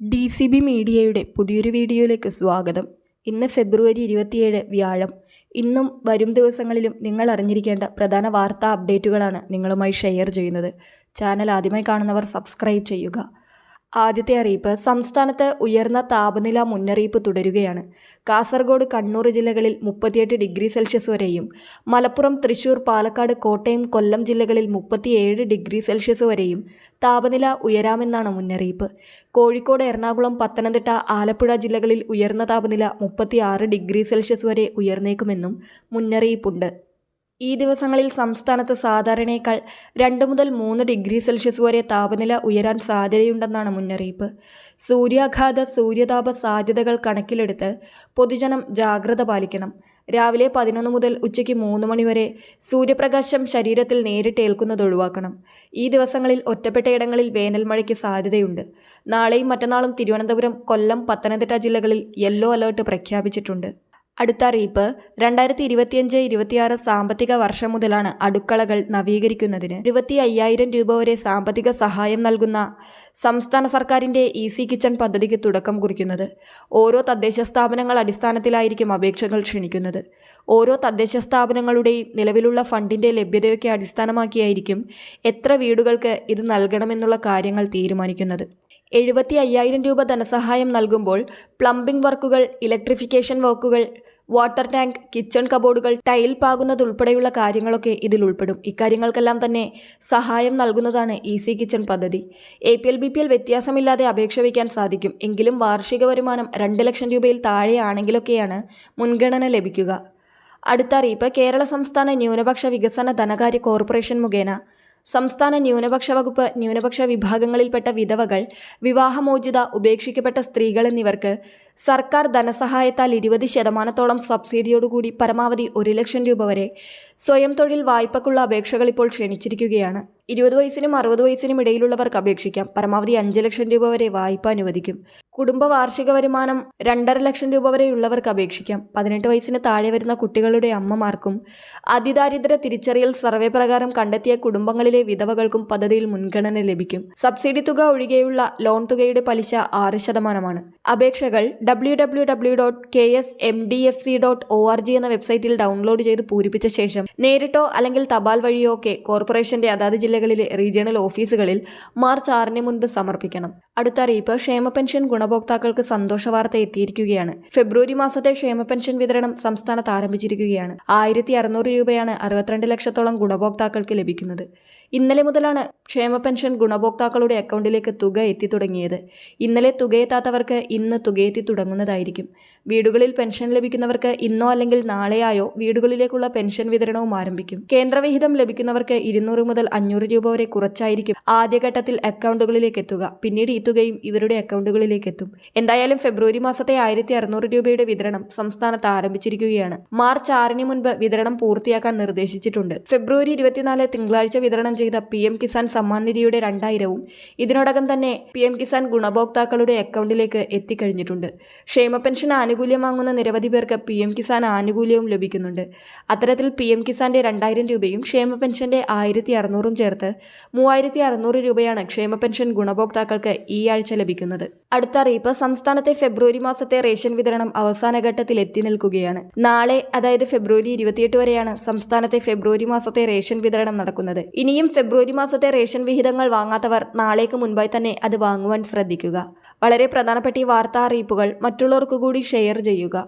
D C B മീഡിയയുടെ പുതിയൊരു വീഡിയോയിലേക്ക് സ്വാഗതം. ഇന്ന് ഫെബ്രുവരി ഇരുപത്തിയേഴ് വ്യാഴം. ഇന്നും വരും ദിവസങ്ങളിലും നിങ്ങൾ അറിഞ്ഞിരിക്കേണ്ട പ്രധാന വാർത്താ അപ്ഡേറ്റുകളാണ് നിങ്ങളുമായി ഷെയർ ചെയ്യുന്നത്. ചാനൽ ആദ്യമായി കാണുന്നവർ സബ്സ്ക്രൈബ് ചെയ്യുക. ആദ്യത്തെ അറിയിപ്പ് സംസ്ഥാനത്ത് ഉയർന്ന താപനില മുന്നറിയിപ്പ് തുടരുകയാണ്. കാസർഗോഡ് കണ്ണൂർ ജില്ലകളിൽ മുപ്പത്തിയെട്ട് ഡിഗ്രി സെൽഷ്യസ് വരെയും മലപ്പുറം തൃശൂർ പാലക്കാട് കോട്ടയം കൊല്ലം ജില്ലകളിൽ മുപ്പത്തിയേഴ് ഡിഗ്രി സെൽഷ്യസ് വരെയും താപനില ഉയരാമെന്നാണ് മുന്നറിയിപ്പ്. കോഴിക്കോട് എറണാകുളം പത്തനംതിട്ട ആലപ്പുഴ ജില്ലകളിൽ ഉയർന്ന താപനില മുപ്പത്തിയാറ് ഡിഗ്രി സെൽഷ്യസ് വരെ ഉയർന്നേക്കുമെന്നും മുന്നറിയിപ്പുണ്ട്. ഈ ദിവസങ്ങളിൽ സംസ്ഥാനത്ത് സാധാരണയേക്കാൾ രണ്ട് മുതൽ മൂന്ന് ഡിഗ്രി സെൽഷ്യസ് വരെ താപനില ഉയരാൻ സാധ്യതയുണ്ടെന്നാണ് മുന്നറിയിപ്പ്. സൂര്യാഘാത സൂര്യതാപ സാധ്യതകൾ കണക്കിലെടുത്ത് പൊതുജനം ജാഗ്രത പാലിക്കണം. രാവിലെ പതിനൊന്ന് മുതൽ ഉച്ചയ്ക്ക് മൂന്ന് മണിവരെ സൂര്യപ്രകാശം ശരീരത്തിൽ നേരിട്ട് ഏൽക്കുന്നത് ഒഴിവാക്കണം. ഈ ദിവസങ്ങളിൽ ഒറ്റപ്പെട്ടയിടങ്ങളിൽ വേനൽ മഴയ്ക്ക് സാധ്യതയുണ്ട്. നാളെയും മറ്റന്നാളും തിരുവനന്തപുരം കൊല്ലം പത്തനംതിട്ട ജില്ലകളിൽ യെല്ലോ അലേർട്ട് പ്രഖ്യാപിച്ചിട്ടുണ്ട്. അടുത്ത അറിയിപ്പ് രണ്ടായിരത്തി ഇരുപത്തിയഞ്ച് ഇരുപത്തിയാറ് സാമ്പത്തിക വർഷം മുതലാണ് അടുക്കളകൾ നവീകരിക്കുന്നതിന്. ഇരുപത്തി അയ്യായിരം രൂപ വരെ സാമ്പത്തിക സഹായം നൽകുന്ന സംസ്ഥാന സർക്കാരിന്റെ ഈസി കിച്ചൺ പദ്ധതിക്ക് തുടക്കം കുറിക്കുന്നത്. ഓരോ തദ്ദേശ സ്ഥാപനങ്ങൾ അടിസ്ഥാനത്തിലായിരിക്കും അപേക്ഷകൾ ക്ഷണിക്കുന്നത്. ഓരോ തദ്ദേശ സ്ഥാപനങ്ങളുടെയും നിലവിലുള്ള ഫണ്ടിന്റെ ലഭ്യതയൊക്കെ അടിസ്ഥാനമാക്കിയായിരിക്കും എത്ര വീടുകൾക്ക് ഇത് നൽകണമെന്നുള്ള കാര്യങ്ങൾ തീരുമാനിക്കുന്നത്. എഴുപത്തി അയ്യായിരം രൂപ ധനസഹായം നൽകുമ്പോൾ പ്ലംബിംഗ് വർക്കുകൾ ഇലക്ട്രിഫിക്കേഷൻ വർക്കുകൾ വാട്ടർ ടാങ്ക് കിച്ചൺ കബോർഡുകൾ ടൈൽ പാകുന്നതുൾപ്പെടെയുള്ള കാര്യങ്ങളൊക്കെ ഇതിൽ ഉൾപ്പെടും. ഇക്കാര്യങ്ങൾക്കെല്ലാം തന്നെ സഹായം നൽകുന്നതാണ് ഈസി കിച്ചൺ പദ്ധതി. A P L B P L വ്യത്യാസമില്ലാതെ അപേക്ഷ വയ്ക്കാൻ സാധിക്കും. എങ്കിലും വാർഷിക വരുമാനം രണ്ട് ലക്ഷം രൂപയിൽ താഴെയാണെങ്കിലൊക്കെയാണ് മുൻഗണന ലഭിക്കുക. അടുത്ത അറിയിപ്പ് കേരള സംസ്ഥാന ന്യൂനപക്ഷ വികസന ധനകാര്യ കോർപ്പറേഷൻ മുഖേന സംസ്ഥാന ന്യൂനപക്ഷ വകുപ്പ് ന്യൂനപക്ഷ വിഭാഗങ്ങളിൽപ്പെട്ട വിധവകൾ വിവാഹമോചിത ഉപേക്ഷിക്കപ്പെട്ട സ്ത്രീകൾ എന്നിവർക്ക് സർക്കാർ ധനസഹായത്താൽ ഇരുപത് ശതമാനത്തോളം സബ്സിഡിയോടുകൂടി പരമാവധി ഒരു ലക്ഷം രൂപ വരെ സ്വയം തൊഴിൽ വായ്പക്കുള്ള അപേക്ഷകൾ ഇപ്പോൾ ക്ഷണിച്ചിരിക്കുകയാണ്. ഇരുപത് വയസ്സിനും അറുപത് വയസ്സിനും ഇടയിലുള്ളവർക്ക് അപേക്ഷിക്കാം. പരമാവധി അഞ്ച് ലക്ഷം രൂപ വരെ വായ്പ അനുവദിക്കും. കുടുംബ വാർഷിക വരുമാനം രണ്ടര ലക്ഷം രൂപ വരെയുള്ളവർക്ക് അപേക്ഷിക്കാം. പതിനെട്ട് വയസ്സിന് താഴെ വരുന്ന കുട്ടികളുടെ അമ്മമാർക്കും അതിദാരിദ്ര്യ തിരിച്ചറിയൽ സർവേ പ്രകാരം കണ്ടെത്തിയ കുടുംബങ്ങളിലെ വിധവകൾക്കും പദ്ധതിയിൽ മുൻഗണന ലഭിക്കും. സബ്സിഡി തുക ഒഴികെയുള്ള ലോൺ തുകയുടെ പലിശ ആറ് ശതമാനമാണ്. അപേക്ഷകൾ W W W dot K S M D F C dot O R G എന്ന വെബ്സൈറ്റിൽ ഡൗൺലോഡ് ചെയ്ത് പൂരിപ്പിച്ച ശേഷം നേരിട്ടോ അല്ലെങ്കിൽ തപാൽ വഴിയോ ഒക്കെ കോർപ്പറേഷന്റെ അതാത് ജില്ലകളിലെ റീജിയണൽ ഓഫീസുകളിൽ മാർച്ച് ആറിന് മുൻപ് സമർപ്പിക്കണം. അടുത്ത അറിയിപ്പ് ക്ഷേമ പെൻഷൻ ഗുണഭോക്താക്കൾക്ക് സന്തോഷ വാർത്ത എത്തിയിരിക്കുകയാണ്. ഫെബ്രുവരി മാസത്തെ ക്ഷേമ പെൻഷൻ വിതരണം സംസ്ഥാനത്ത് ആരംഭിച്ചിരിക്കുകയാണ്. ആയിരത്തി രൂപയാണ് അറുപത്തിരണ്ട് ലക്ഷത്തോളം ഗുണഭോക്താക്കൾക്ക് ലഭിക്കുന്നത്. ഇന്നലെ മുതലാണ് ക്ഷേമ പെൻഷൻ ഗുണഭോക്താക്കളുടെ അക്കൗണ്ടിലേക്ക് തുക എത്തി തുടങ്ങിയത്. ഇന്നലെ തുകയെത്താത്തവർക്ക് ഇന്ന് തുകയെത്തി തുടങ്ങുന്നതായിരിക്കും. വീടുകളിൽ പെൻഷൻ ലഭിക്കുന്നവർക്ക് ഇന്നോ അല്ലെങ്കിൽ നാളെയായോ വീടുകളിലേക്കുള്ള പെൻഷൻ വിതരണവും ആരംഭിക്കും. കേന്ദ്രവിഹിതം ലഭിക്കുന്നവർക്ക് ഇരുന്നൂറ് മുതൽ അഞ്ഞൂറ് രൂപ വരെ കുറച്ചായിരിക്കും ആദ്യഘട്ടത്തിൽ അക്കൗണ്ടുകളിലേക്ക് എത്തുക. പിന്നീട് ഈ തുകയും ഇവരുടെ അക്കൗണ്ടുകളിലേക്ക് എത്തും. എന്തായാലും ഫെബ്രുവരി മാസത്തെ ആയിരത്തി അറുന്നൂറ് രൂപയുടെ വിതരണം സംസ്ഥാനത്ത് ആരംഭിച്ചിരിക്കുകയാണ്. മാർച്ച് ആറിന് മുൻപ് വിതരണം പൂർത്തിയാക്കാൻ നിർദ്ദേശിച്ചിട്ടുണ്ട്. ഫെബ്രുവരി ഇരുപത്തിനാല് തിങ്കളാഴ്ച വിതരണം ചെയ്ത പി എം കിസാൻ സമ്മാൻ നിധിയുടെ രണ്ടായിരവും ഇതിനോടകം തന്നെ പി എം കിസാൻ ഗുണഭോക്താക്കളുടെ അക്കൗണ്ടിലേക്ക് എത്തിക്കഴിഞ്ഞിട്ടുണ്ട്. ക്ഷേമ പെൻഷൻ ആനുകൂല്യം വാങ്ങുന്ന നിരവധി പേർക്ക് പി എം കിസാൻ ആനുകൂല്യവും ലഭിക്കുന്നുണ്ട്. അത്തരത്തിൽ പി എം കിസാന്റെ രണ്ടായിരം രൂപയും ക്ഷേമ പെൻഷന്റെ ആയിരത്തി അറുന്നൂറും ചേർത്ത് മൂവായിരത്തി അറുന്നൂറ് രൂപയാണ് ക്ഷേമ പെൻഷൻ ഗുണഭോക്താക്കൾക്ക് ഈ ആഴ്ച ലഭിക്കുന്നത്. അടുത്ത അറിയിപ്പ് സംസ്ഥാനത്തെ ഫെബ്രുവരി മാസത്തെ റേഷൻ വിതരണം അവസാന ഘട്ടത്തിൽ എത്തി നിൽക്കുകയാണ്. നാളെ അതായത് ഫെബ്രുവരി ഇരുപത്തിയെട്ട് വരെയാണ് സംസ്ഥാനത്തെ ഫെബ്രുവരി മാസത്തെ റേഷൻ വിതരണം നടക്കുന്നത്. ഇനിയും ഫെബ്രുവരി മാസത്തെ റേഷൻ വിഹിതങ്ങൾ വാങ്ങാത്തവർ നാളേക്ക് മുൻപായി തന്നെ അത് വാങ്ങുവാൻ ശ്രദ്ധിക്കുക. വളരെ പ്രധാനപ്പെട്ട ഈ വാർത്താ അറിയിപ്പുകൾ മറ്റുള്ളവർക്ക് കൂടി ഷെയർ ചെയ്യുക.